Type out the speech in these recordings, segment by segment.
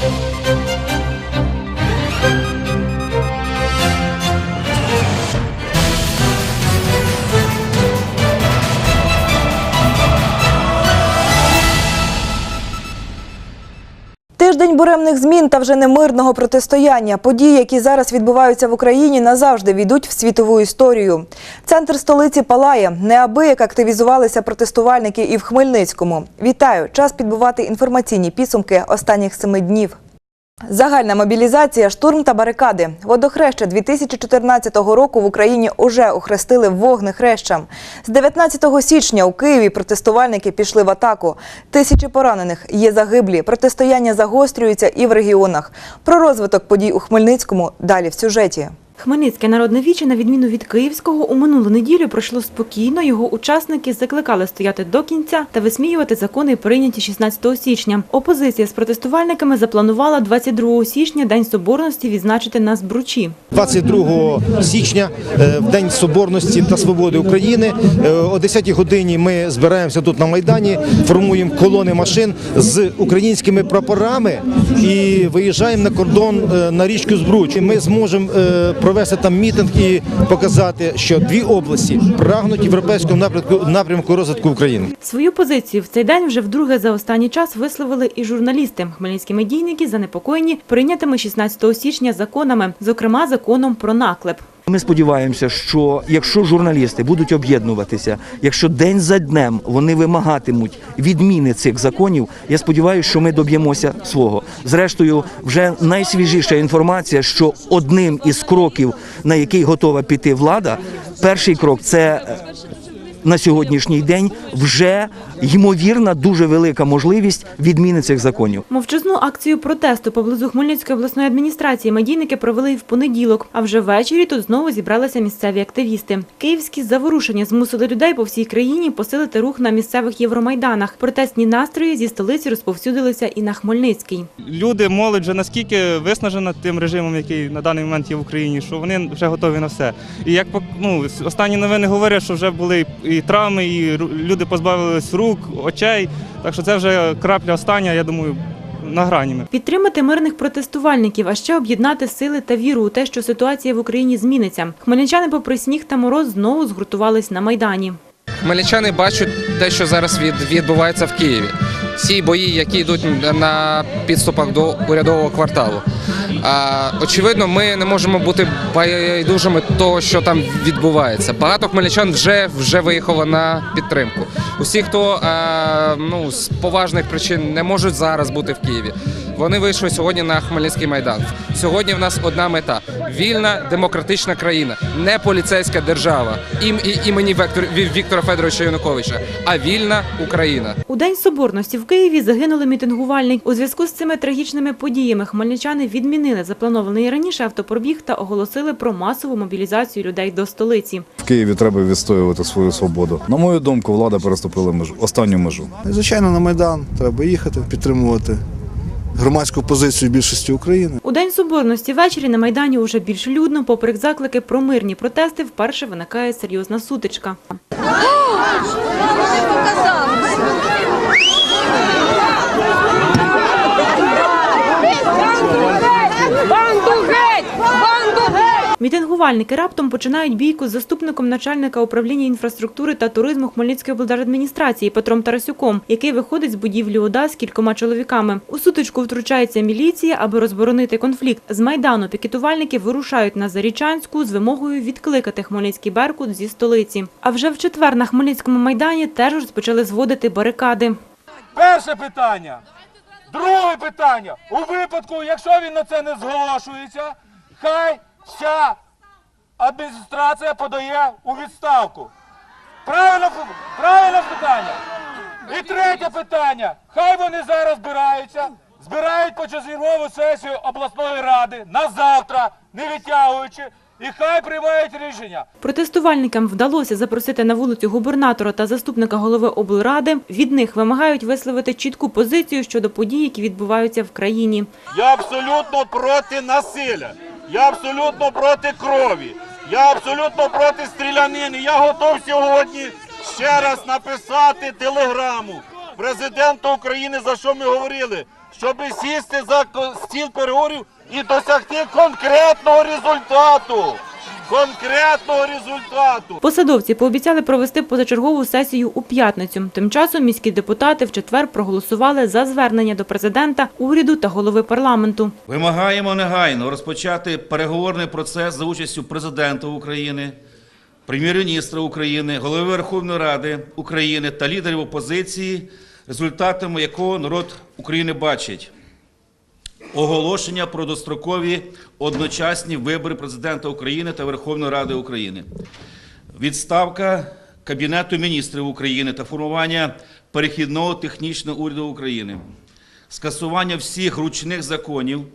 Thank you. Тиждень буремних змін та вже немирного протистояння. Події, які зараз відбуваються в Україні, назавжди війдуть в світову історію. Центр столиці палає. Неабияк активізувалися протестувальники і в Хмельницькому. Вітаю! Час підбувати інформаційні підсумки останніх семи днів. Загальна мобілізація, штурм та барикади. Водохреща 2014 року в Україні уже охрестили вогнехрещам. З 19 січня у Києві протестувальники пішли в атаку. Тисячі поранених є загиблі. Протистояння загострюється і в регіонах. Про розвиток подій у Хмельницькому далі в сюжеті. Хмельницьке народне віче, на відміну від Київського, у минулу неділю пройшло спокійно. Його учасники закликали стояти до кінця та висміювати закони, прийняті 16 січня. Опозиція з протестувальниками запланувала 22 січня День Соборності відзначити на Збручі. 22 січня, е, в День Соборності та Свободи України, е, о 10 годині ми збираємося тут на Майдані, формуємо колони машин з українськими прапорами і виїжджаємо на кордон е, на річку Збруч. Ми зможемо провести там мітинг і показати, що дві області прагнуть європейського напрямку напрямку розвитку України. Свою позицію в цей день вже вдруге за останній час висловили і журналісти. Хмельницькі медійники занепокоєні прийнятими 16 січня законами, зокрема законом про наклеп. Ми сподіваємося, що якщо журналісти будуть об'єднуватися, якщо день за днем вони вимагатимуть відміни цих законів, я сподіваюся, що ми доб'ємося свого. Зрештою, вже найсвіжіша інформація, що одним із кроків, на який готова піти влада, перший крок це. На сьогоднішній день вже ймовірна дуже велика можливість відміни цих законів. Мовчазну акцію протесту поблизу Хмельницької обласної адміністрації медійники провели і в понеділок. А вже ввечері тут знову зібралися місцеві активісти. Київські заворушення змусили людей по всій країні посилити рух на місцевих євромайданах. Протестні настрої зі столиці розповсюдилися і на Хмельницький. люди, молодь вже наскільки виснажена тим режимом, який на даний момент є в Україні, що вони вже готові на все. І як ну, останні новини говорять, що вже були і травми, і люди позбавились рук, очей. Так що це вже крапля остання, я думаю, на грані. Підтримати мирних протестувальників, а ще об'єднати сили та віру у те, що ситуація в Україні зміниться. Хмельничани, попри сніг та мороз, знову згуртувались на майдані. Хмельничани бачать те, що зараз від, відбувається в Києві. Ці бої, які йдуть на підступах до урядового кварталу. Очевидно, ми не можемо бути байдужими того, що там відбувається. Багато хмельничан вже, вже виїхало на підтримку. Усі, хто ну, з поважних причин не можуть зараз бути в Києві. Вони вийшли сьогодні на Хмельницький майдан. Сьогодні в нас одна мета: вільна демократична країна, не поліцейська держава ім, і, імені Вектор, Ві- Віктора Федоровича Януковича, а вільна Україна. У День Соборності в Києві загинули мітингувальник. У зв'язку з цими трагічними подіями хмельничани відмінили запланований раніше автопробіг та оголосили про масову мобілізацію людей до столиці. В Києві треба відстоювати свою свободу. На мою думку, влада переступила межу останню межу. Звичайно, на Майдан треба їхати, підтримувати громадську позицію більшості України. У День Соборності ввечері на Майдані уже більш людно, попри заклики про мирні протести, вперше виникає серйозна сутичка. Банду! Мітингувальники раптом починають бійку з заступником начальника управління інфраструктури та туризму Хмельницької облдержадміністрації Петром Тарасюком, який виходить з будівлі ОДА з кількома чоловіками. У сутичку втручається міліція, аби розборонити конфлікт. З майдану пікетувальники вирушають на Зарічанську з вимогою відкликати Хмельницький Беркут зі столиці. А вже в четвер на Хмельницькому майдані теж розпочали зводити барикади. Перше питання. Друге питання. У випадку, якщо він на це не зголошується, хай вся адміністрація подає у відставку. Правильно, правильно питання. І третє питання. Хай вони зараз збираються, збирають почергову сесію обласної ради на завтра, не відтягуючи, і хай приймають рішення. Протестувальникам вдалося запросити на вулицю губернатора та заступника голови облради. Від них вимагають висловити чітку позицію щодо подій, які відбуваються в країні. Я абсолютно проти насилля. Я абсолютно проти крові. Я абсолютно проти стрілянини. Я готов сьогодні ще раз написати телеграму президенту України, за що ми говорили, щоб сісти за стіл переговорів і досягти конкретного результату. Конкретного результату. Посадовці пообіцяли провести позачергову сесію у п'ятницю. Тим часом міські депутати в четвер проголосували за звернення до президента, уряду та голови парламенту. Вимагаємо негайно розпочати переговорний процес за участю президента України, прем'єр-міністра України, голови Верховної Ради України та лідерів опозиції, результатами якого народ України бачить. Оголошення про дострокові одночасні вибори президента України та Верховної Ради України. Відставка Кабінету міністрів України та формування перехідного технічного уряду України. Скасування всіх ручних законів,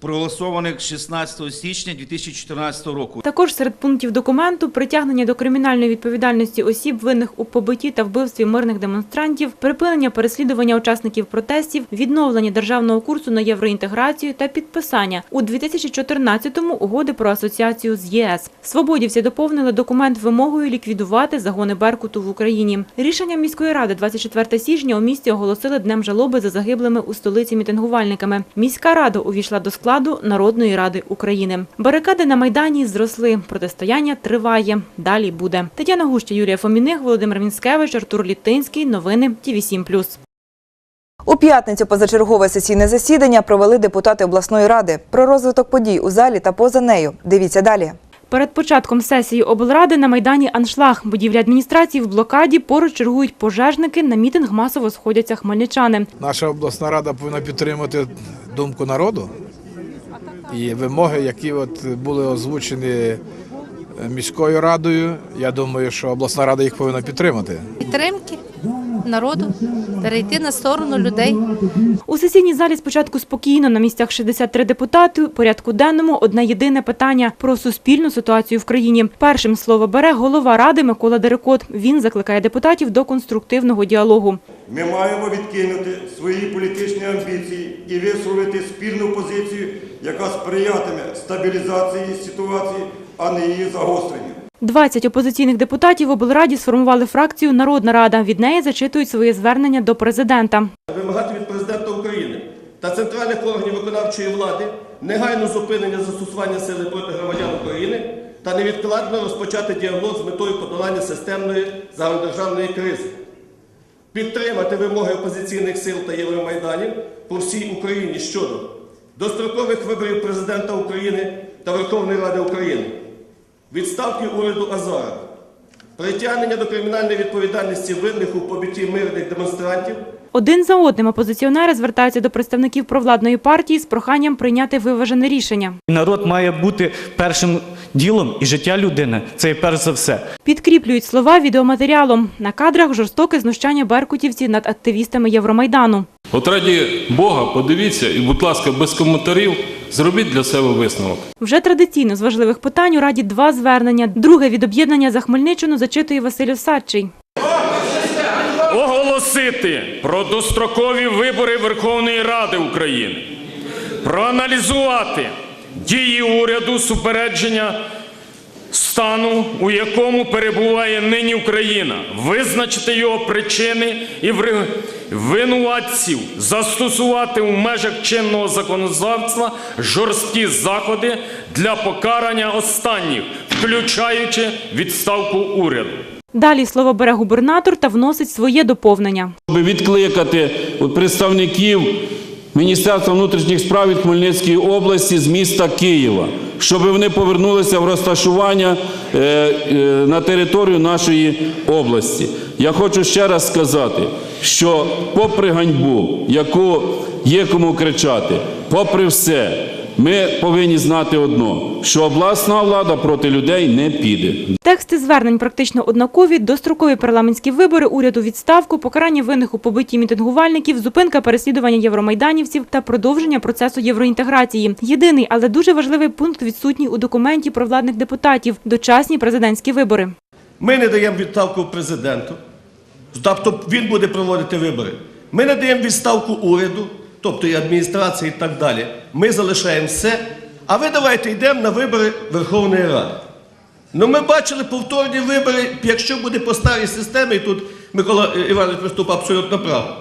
проголосованих 16 січня 2014 року. Також серед пунктів документу притягнення до кримінальної відповідальності осіб, винних у побитті та вбивстві мирних демонстрантів, припинення переслідування учасників протестів, відновлення державного курсу на євроінтеграцію та підписання у 2014-му угоди про асоціацію з ЄС. Свободівці доповнили документ вимогою ліквідувати загони Беркуту в Україні. Рішенням міської ради 24 січня у місті оголосили днем жалоби за загиблими у столиці мітингувальниками. Міська рада увійшла до складу Народної ради України. Барикади на майдані зросли. Протистояння триває. Далі буде. Тетяна Гуща, Юрія Фоміних, Володимир Мінськевич, Артур Літинський. Новини ТІВІ 7+. У п'ятницю позачергове сесійне засідання провели депутати обласної ради. Про розвиток подій у залі та поза нею. Дивіться далі. Перед початком сесії облради на майдані Аншлаг. Будівлі адміністрації в блокаді поруч чергують пожежники. На мітинг масово сходяться хмельничани. Наша обласна рада повинна підтримати думку народу і вимоги, які от були озвучені е, міською радою. Я думаю, що обласна рада їх повинна підтримати. підтримки народу, перейти на сторону людей. У сесійній залі спочатку спокійно, на місцях 63 депутати, порядку денному одне єдине питання про суспільну ситуацію в країні. Першим слово бере голова ради Микола Дерекот. Він закликає депутатів до конструктивного діалогу. Ми маємо відкинути свої політичні амбіції і висловити спільну позицію, яка сприятиме стабілізації ситуації, а не її загостренню. 20 опозиційних депутатів в облраді сформували фракцію Народна рада. Від неї зачитують своє звернення до президента. Вимагати від президента України та центральних органів виконавчої влади негайно зупинення застосування сили проти громадян України та невідкладно розпочати діалог з метою подолання системної загальнодержавної кризи. Підтримати вимоги опозиційних сил та Євромайданів по всій Україні щодо дострокових виборів президента України та Верховної Ради України, відставки уряду Азара, притягнення до кримінальної відповідальності винних у побитті мирних демонстрантів Один за одним опозиціонери звертаються до представників провладної партії з проханням прийняти виважене рішення. Народ має бути першим ділом і життя людини. Це є перш за все. Підкріплюють слова відеоматеріалом. На кадрах жорстоке знущання беркутівців над активістами Євромайдану. От раді Бога, подивіться і, будь ласка, без коментарів зробіть для себе висновок. Вже традиційно з важливих питань у Раді два звернення. Друге від об'єднання за Хмельниччину зачитує Василь Осадчий. оголосити про дострокові вибори Верховної Ради України, проаналізувати дії уряду супередження стану, у якому перебуває нині Україна, визначити його причини і винуватців, застосувати у межах чинного законодавства жорсткі заходи для покарання останніх, включаючи відставку уряду. Далі слово бере губернатор та вносить своє доповнення. Щоб відкликати представників Міністерства внутрішніх справ від Хмельницької області з міста Києва, щоб вони повернулися в розташування е, е, на територію нашої області. Я хочу ще раз сказати, що попри ганьбу, яку є кому кричати, попри все, ми повинні знати одно, що обласна влада проти людей не піде. Тексти звернень практично однакові. Дострокові парламентські вибори, уряду відставку, покарання винних у побитті мітингувальників, зупинка переслідування євромайданівців та продовження процесу євроінтеграції. Єдиний, але дуже важливий пункт відсутній у документі про владних депутатів – дочасні президентські вибори. Ми не даємо відставку президенту, тобто він буде проводити вибори. Ми не даємо відставку уряду, тобто і адміністрації і так далі. Ми залишаємо все, а ви давайте йдемо на вибори Верховної Ради. Ну ми бачили повторні вибори, якщо буде по старій системі, і тут Микола Іванович виступав абсолютно право.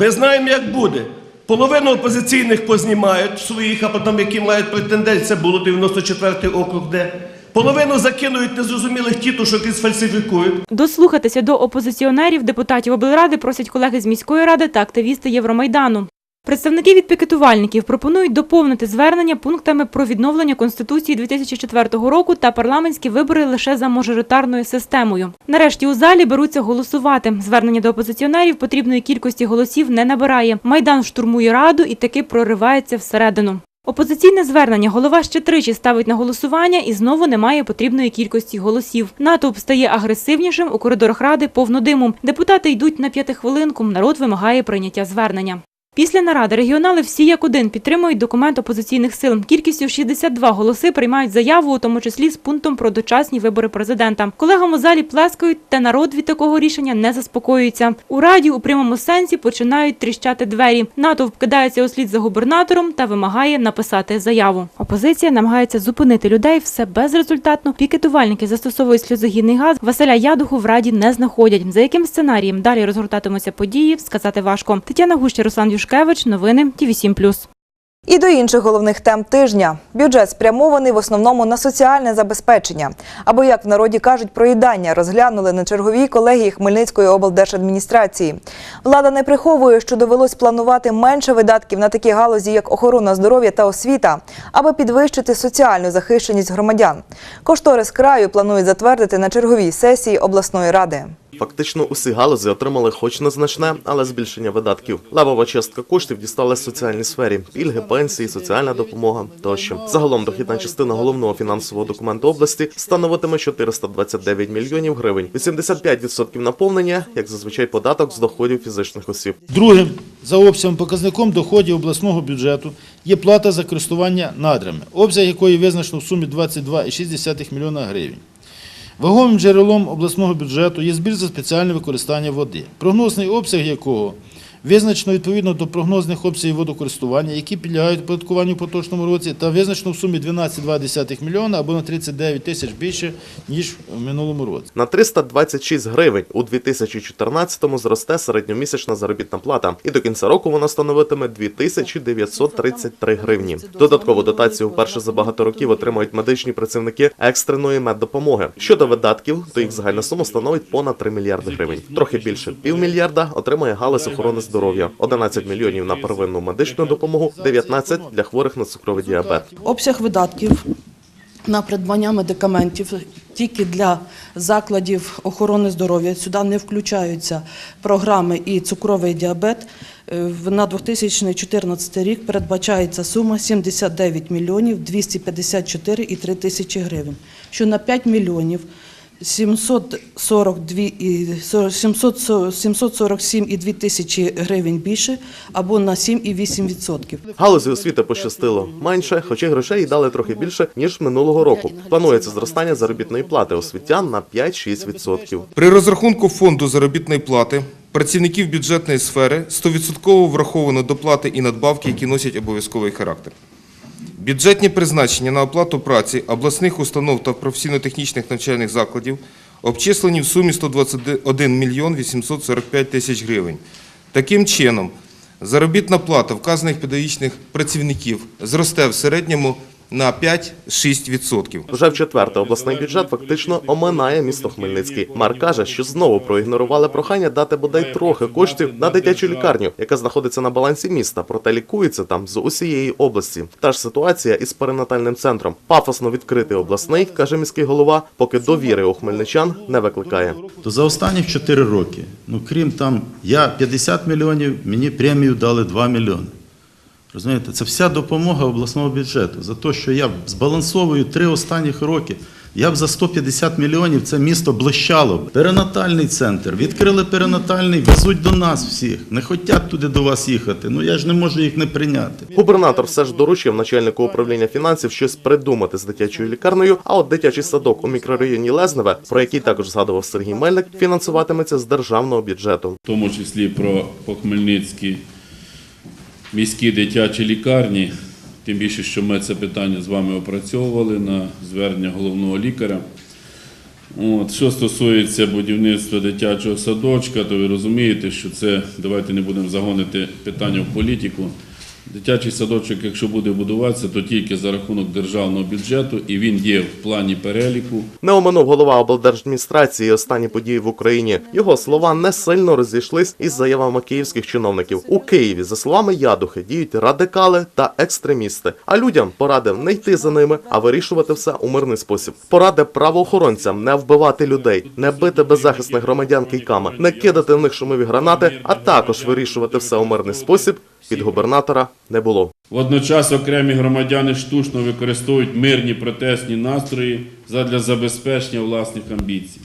Ми знаємо, як буде. Половину опозиційних познімають своїх, а потім які мають претендент, це було 94-й округ, де. Половину закинують незрозумілих тітушок і сфальсифікують. Дослухатися до опозиціонерів депутатів облради просять колеги з міської ради та активісти Євромайдану. Представники від пікетувальників пропонують доповнити звернення пунктами про відновлення Конституції 2004 року та парламентські вибори лише за мажоритарною системою. Нарешті у залі беруться голосувати. Звернення до опозиціонерів потрібної кількості голосів не набирає. Майдан штурмує раду і таки проривається всередину. Опозиційне звернення голова ще тричі ставить на голосування і знову немає потрібної кількості голосів. Натовп стає агресивнішим у коридорах ради повно диму. Депутати йдуть на п'ятихвилинку. Народ вимагає прийняття звернення. Після наради регіонали всі як один підтримують документ опозиційних сил. Кількістю 62 голоси приймають заяву, у тому числі з пунктом про дочасні вибори президента. Колегам у залі плескають, та народ від такого рішення не заспокоюється. У раді у прямому сенсі починають тріщати двері. Натовп кидається услід за губернатором та вимагає написати заяву. Опозиція намагається зупинити людей все безрезультатно. Пікетувальники застосовують сльозогінний газ. Василя Ядуху в раді не знаходять. За яким сценарієм далі розгортатимуться події, сказати важко. Тетяна Гуща, Руслан Юшкевич, новини Ті 7+. І до інших головних тем тижня. Бюджет спрямований в основному на соціальне забезпечення. Або, як в народі кажуть, проїдання розглянули на черговій колегії Хмельницької облдержадміністрації. Влада не приховує, що довелось планувати менше видатків на такі галузі, як охорона здоров'я та освіта, аби підвищити соціальну захищеність громадян. Кошторис краю планують затвердити на черговій сесії обласної ради. Фактично усі галузі отримали хоч незначне, але збільшення видатків. Левова частка коштів дісталась соціальній сфері: пільги, пенсії, соціальна допомога тощо. Загалом дохідна частина головного фінансового документу області становитиме 429 мільйонів гривень. 85% наповнення, як зазвичай, податок з доходів фізичних осіб. Другим за обсягом показником доходів обласного бюджету є плата за користування надрами, обсяг якої визначено в сумі 22,6 млн гривень. Вагомим джерелом обласного бюджету є збір за спеціальне використання води, прогнозний обсяг якого визначено відповідно до прогнозних обсягів водокористування, які підлягають оподаткуванню в поточному році, та визначено в сумі 12,2 млн або на 39 тисяч більше, ніж в минулому році. На 326 гривень у 2014-му зросте середньомісячна заробітна плата, і до кінця року вона становитиме 2933 гривні. Додаткову дотацію вперше за багато років отримають медичні працівники екстреної меддопомоги. Щодо видатків, то їх загальна сума становить понад 3 мільярди гривень. Трохи більше півмільярда отримає галузь охорони здоров'я, 11 мільйонів на первинну медичну допомогу, 19 для хворих на цукровий діабет. Обсяг видатків на придбання медикаментів тільки для закладів охорони здоров'я. Сюди не включаються програми і цукровий діабет. Е, На 2014 рік передбачається сума 79 мільйонів 254,3 тисячі гривень, що на 5 мільйонів 742 і 700 747,2 тисячі гривень більше або на 7,8%. Галузі освіти пощастило менше, хоча грошей їй дали трохи більше ніж минулого року. Планується зростання заробітної плати освітян на 5-6%. При розрахунку фонду заробітної плати працівників бюджетної сфери 100% враховано доплати і надбавки, які носять обов'язковий характер. Бюджетні призначення на оплату праці обласних установ та професійно-технічних навчальних закладів обчислені в сумі 121 мільйон 845 тисяч гривень. Таким чином, заробітна плата вказаних педагогічних працівників зросте в середньому на 5-6%. Вже в четверте обласний бюджет фактично оминає місто Хмельницький. Мер каже, що знову проігнорували прохання дати бодай трохи коштів на дитячу лікарню, яка знаходиться на балансі міста, проте лікується там з усієї області. Та ж ситуація із перинатальним центром. Пафосно відкритий обласний, каже міський голова, поки довіри у хмельничан не викликає. То за останні 4 роки, ну крім там, я 50 мільйонів, мені премію дали 2 мільйони. Розумієте, це вся допомога обласного бюджету. За те, що я збалансовую три останніх роки. Я б за 150 мільйонів це місто блищало б. Перинатальний центр. Відкрили перинатальний, везуть до нас всіх. Не хочуть туди до вас їхати. Ну я ж не можу їх не прийняти. Губернатор все ж доручив начальнику управління фінансів щось придумати з дитячою лікарнею. А от дитячий садок у мікрорайоні Лезневе, про який також згадував Сергій Мельник, фінансуватиметься з державного бюджету. в тому числі про по Хмельницькій дитячій дитячі лікарні. Тим більше, що ми це питання з вами опрацьовували на звернення головного лікаря. От, що стосується будівництва дитячого садочка, то ви розумієте, що це давайте не будемо загонити питання в політику. Дитячий садочок, якщо буде будуватися, то тільки за рахунок державного бюджету, і він є в плані переліку. Не оминув голова облдержадміністрації останні події в Україні. Його слова не сильно розійшлись із заявами київських чиновників. У Києві, за словами Ядухи, діють радикали та екстремісти. А людям порадив не йти за ними, а вирішувати все у мирний спосіб. Порадив правоохоронцям не вбивати людей, не бити беззахисних громадян кийками, не кидати в них шумові гранати, а також вирішувати все у мирний спосіб. Від губернатора не було. Водночас окремі громадяни штучно використовують мирні протестні настрої задля забезпечення власних амбіцій.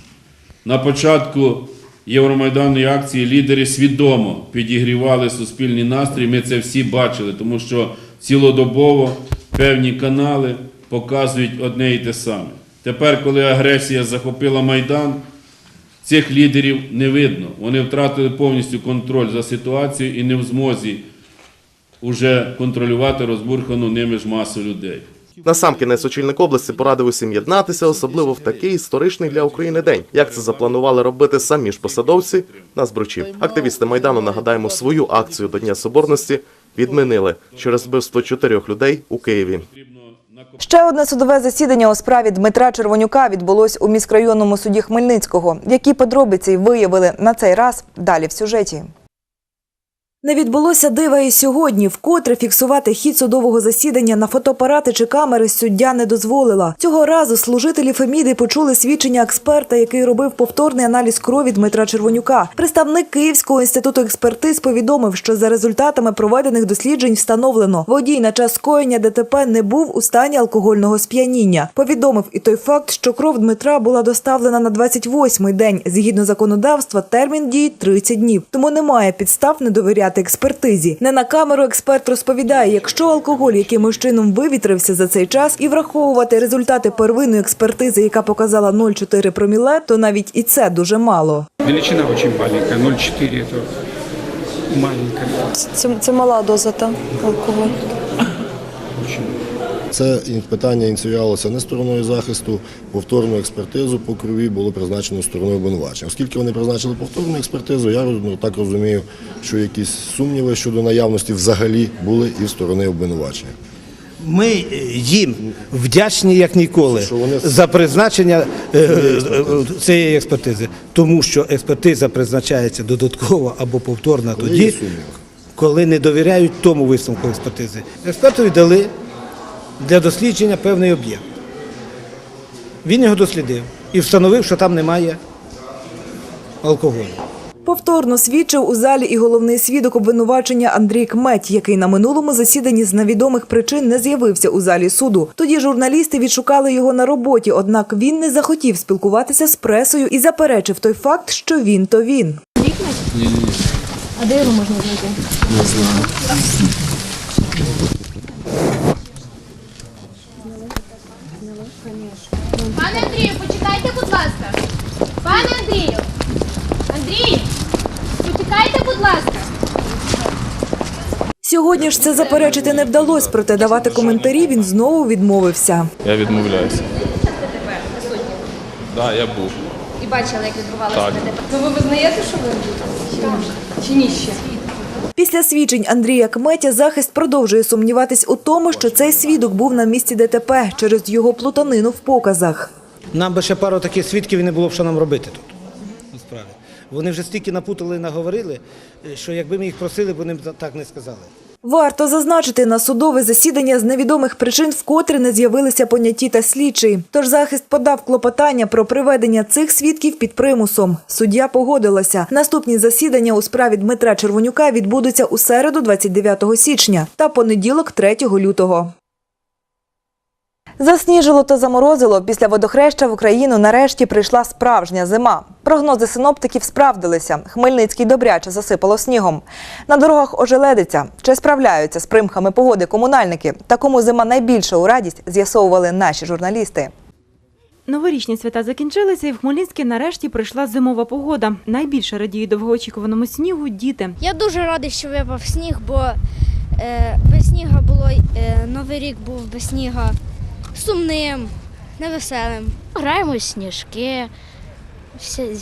На початку Євромайданної акції лідери свідомо підігрівали суспільний настрій. Ми це всі бачили, тому що цілодобово певні канали показують одне і те саме. Тепер, коли агресія захопила Майдан, цих лідерів не видно. Вони втратили повністю контроль за ситуацією і не в змозі уже контролювати розбурхану ними ж масу людей. Насамкінець очільник області порадив усім єднатися, особливо в такий історичний для України день. Як це запланували робити самі ж посадовці на збручі. Активісти майдану нагадаємо свою акцію до Дня Соборності відмінили через вбивство чотирьох людей у Києві. Ще одне судове засідання у справі Дмитра Червонюка відбулось у міськрайонному суді Хмельницького. Які подробиці виявили на цей раз далі в сюжеті. Не відбулося дива і сьогодні. Вкотре фіксувати хід судового засідання на фотоапарати чи камери суддя не дозволила. Цього разу служителі Феміди почули свідчення експерта, який робив повторний аналіз крові Дмитра Червонюка. Представник Київського інституту експертиз повідомив, що за результатами проведених досліджень встановлено, водій на час скоєння ДТП не був у стані алкогольного сп'яніння. Повідомив і той факт, що кров Дмитра була доставлена на 28-й день. Згідно законодавства, термін дії 30 днів. Тому немає підстав не експертизі. Не на камеру експерт розповідає, якщо алкоголь якимось чином вивітрився за цей час і враховувати результати первинної експертизи, яка показала 0,4 проміле, то навіть і це дуже мало. Величина дуже маленька, 0,4 це маленька. Це, це мала доза та алкоголь. Це питання ініціювалося не стороною захисту. Повторну експертизу по крові було призначено стороною обвинувачення. Оскільки вони призначили повторну експертизу, я ну, так розумію, що якісь сумніви щодо наявності взагалі були і в сторони обвинувачення. Ми е, їм вдячні як ніколи за призначення е, е, цієї експертизи, тому що експертиза призначається додатково або повторна тоді, коли не довіряють тому висновку експертизи. Експертові дали для дослідження певний об'єкт. Він його дослідив і встановив, що там немає алкоголю. Повторно свідчив у залі і головний свідок обвинувачення Андрій Кметь, який на минулому засіданні з невідомих причин не з'явився у залі суду. Тоді журналісти відшукали його на роботі, однак він не захотів спілкуватися з пресою і заперечив той факт, що він то він. А де його можна знайти? Не знаю. Пане Андрію, почекайте, будь ласка. Пане Андрію! Андрій! Почекайте, будь ласка. Сьогодні ж це заперечити не вдалося, проте давати коментарі він знову відмовився. Я відмовляюся. Так, я був. І бачили, як відбувалося Так. ДТП. Ну ви визнаєте, що ви були? Чи ні ще? Після свідчень Андрія Кметя захист продовжує сумніватись у тому, що цей свідок був на місці ДТП через його плутанину в показах. Нам би ще пару таких свідків не було б що нам робити тут. Насправді. Вони вже стільки напутали і наговорили, що якби ми їх просили, вони б так не сказали. Варто зазначити, на судове засідання з невідомих причин вкотре не з'явилися поняті та слідчий. Тож захист подав клопотання про приведення цих свідків під примусом. Суддя погодилася. Наступні засідання у справі Дмитра Червонюка відбудуться у середу, 29 січня, та понеділок, 3 лютого. Засніжило та заморозило. Після водохреща в Україну нарешті прийшла справжня зима. Прогнози синоптиків справдилися. Хмельницький добряче засипало снігом. На дорогах ожеледиться. Чи справляються з примхами погоди комунальники? Та кому зима найбільше у радість, з'ясовували наші журналісти. Новорічні свята закінчилися, і в Хмельницький нарешті прийшла зимова погода. Найбільше радіють довгоочікуваному снігу діти. Я дуже радий, що випав сніг, бо е, без сніга було е, Новий рік був без сніга сумним, невеселим. Граємо в сніжки, всі...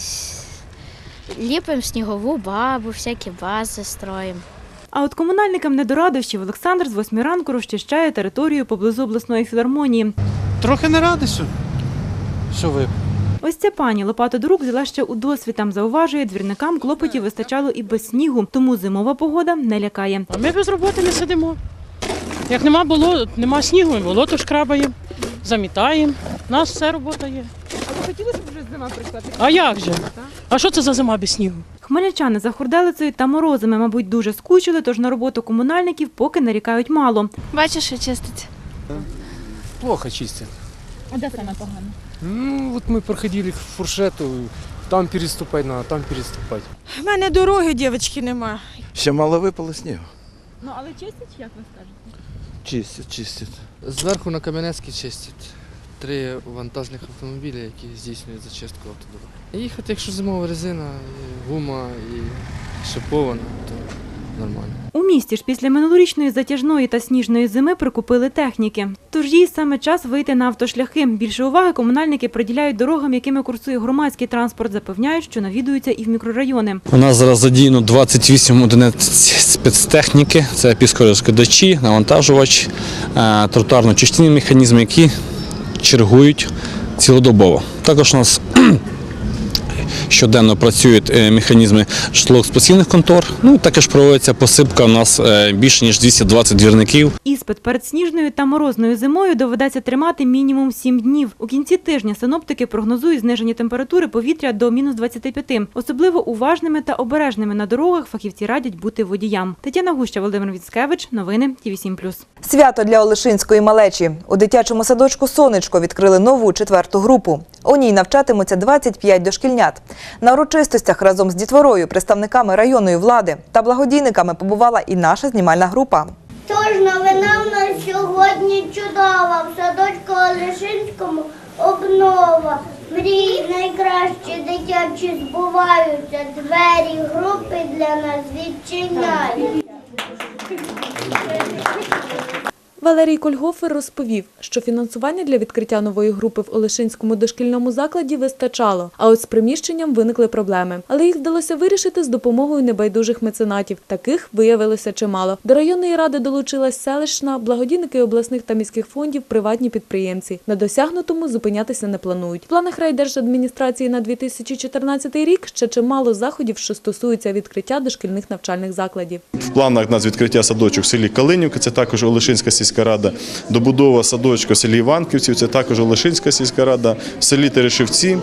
ліпимо снігову бабу, всякі бази строїмо. А от комунальникам не до радощів Олександр з восьми ранку розчищає територію поблизу обласної філармонії. Трохи не радий, що, що ви. Ось ця пані лопату до рук взяла ще у досвід. Там зауважує, двірникам клопотів вистачало і без снігу, тому зимова погода не лякає. А ми без роботи не сидимо. Як нема болот, нема снігу, ми болото шкрабаємо, замітаємо. У нас все робота є. А ви хотіли, щоб вже зима прийшла? А як же? А що це за зима без снігу? Хмельничани за хурделицею та морозами, мабуть, дуже скучили, тож на роботу комунальників поки нарікають мало. Бачиш, що чистить. Плохо чистят. А де саме погано? Ну, вот мы проходили фуршету, там переступать надо, там переступать. У мене дороги, дівчатки, нема. Ще мало випало снігу. Ну але чистять, як ви скажете? Чистять, чистять. Зверху на Кам'янецький чистять. Три вантажних автомобілі, які здійснюють зачистку автодороги. Їхати, якщо зимова резина, і гума і шипована, то нормально. У місті ж після минулорічної затяжної та сніжної зими прикупили техніки. Тож їй саме час вийти на автошляхи. Більше уваги комунальники приділяють дорогам, якими курсує громадський транспорт. Запевняють, що навідуються і в мікрорайони. У нас зараз задіяно 28 одиниць спецтехніки. Це піскорозкидачі, навантажувач, е, тротуарно-чистівні механізми, які чергують цілодобово. Також у нас щоденно працюють е, механізми житлово-спеційних контор. Ну також проводиться посипка. У нас е, більше ніж 220 двірників. Іспит перед сніжною та морозною зимою доведеться тримати мінімум 7 днів. У кінці тижня синоптики прогнозують зниження температури повітря до мінус 25. Особливо уважними та обережними на дорогах фахівці радять бути водіям. Тетяна Гуща, Володимир Віцкевич, новини ТІВІ 7+. Свято для Олешинської малечі. У дитячому садочку Сонечко відкрили нову четверту групу. У ній навчатимуться 25 дошкільнят. На урочистостях разом з дітворою, представниками районної влади та благодійниками побувала і наша знімальна група. Тож новина в нас сьогодні чудова. В садочку Олешинському обнова. Мрії найкращі дитячі збуваються. Двері групи для нас відчиняють. Валерій Кольгофер розповів, що фінансування для відкриття нової групи в Олешинському дошкільному закладі вистачало, а от з приміщенням виникли проблеми. Але їх вдалося вирішити з допомогою небайдужих меценатів. Таких виявилося чимало. До районної ради долучилась селищна, благодійники обласних та міських фондів, приватні підприємці. На досягнутому зупинятися не планують. В планах райдержадміністрації на 2014 рік ще чимало заходів, що стосуються відкриття дошкільних навчальних закладів. В планах у нас відкриття садочок в селі Калинівка, це також Олешинська сільська рада, добудова садочка в селі Іванківців, це також Олешинська сільська рада, в селі Терешівці.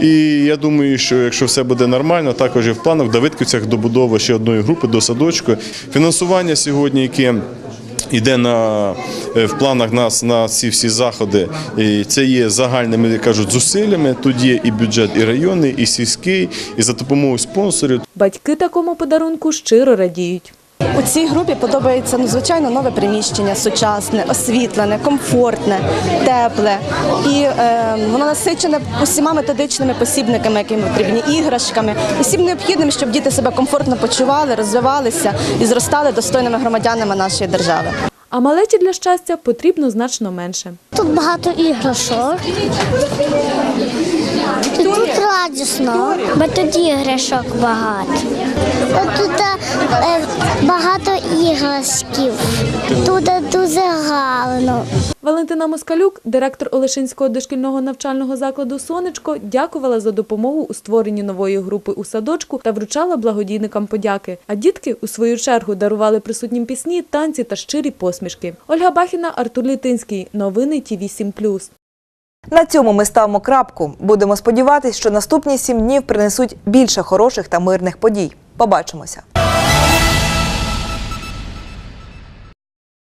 І я думаю, що якщо все буде нормально, також і в планах в Давидківцях добудова ще одної групи до садочку. Фінансування сьогодні, яке Йде на е, в планах нас на ці всі заходи. І це є загальними як кажуть зусиллями. Тут є і бюджет, і районний, і сільський, і за допомогою спонсорів. Батьки такому подарунку щиро радіють. У цій групі подобається ну, звичайно нове приміщення, сучасне, освітлене, комфортне, тепле і е, воно насичене усіма методичними посібниками, які потрібні іграшками, усім необхідним, щоб діти себе комфортно почували, розвивалися і зростали достойними громадянами нашої держави. А малеті для щастя потрібно значно менше. Тут багато іграшок. Тут радісно, бо тут іграшок багато. Тут е, багато іграшків. Тут дуже гарно. Валентина Москалюк, директор Олешинського дошкільного навчального закладу Сонечко, дякувала за допомогу у створенні нової групи у садочку та вручала благодійникам подяки. А дітки у свою чергу дарували присутнім пісні, танці та щирі посмішки. Ольга Бахіна, Артур Літинський. Новини ТІВІ 7+. На цьому ми ставимо крапку. Будемо сподіватися, що наступні сім днів принесуть більше хороших та мирних подій. Побачимося.